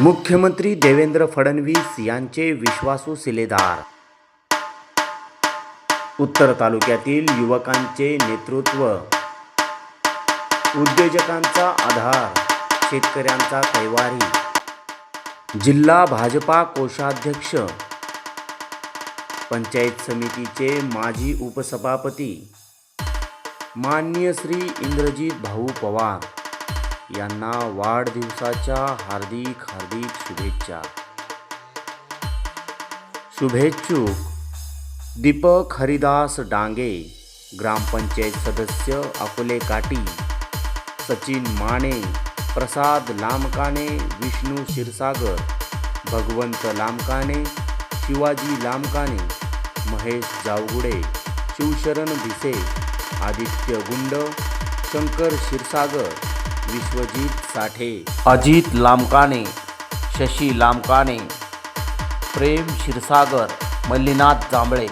मुख्यमंत्री देवेंद्र फडणवीस यांचे विश्वासू सिलेदार. उत्तर तालुक्यातील युवकांचे नेतृत्व. उद्योजकांचा आधार. शेतकऱ्यांचा कैवारी जिल्हा भाजपा कोषाध्यक्ष. पंचायत समितीचे माजी उपसभापती. माननीय श्री इंद्रजीत भाऊ पवार. यांना वाढदिवसाच्या हार्दिक हार्दिक शुभेच्छा. शुभेच्छुक दीपक हरिदास डांगे ग्रामपंचायत सदस्य अकोले काटी सचिन माने प्रसाद लामकाने विष्णू क्षीरसागर भगवंत लामकाने शिवाजी लामकाने महेश जावगुडे शिवशरण भिसे आदित्य गुंड शंकर क्षीरसागर विश्वजित साठे. अजित लामकाने शशी लामकाने प्रेम क्षीरसागर मल्लीनाथ जांभळे.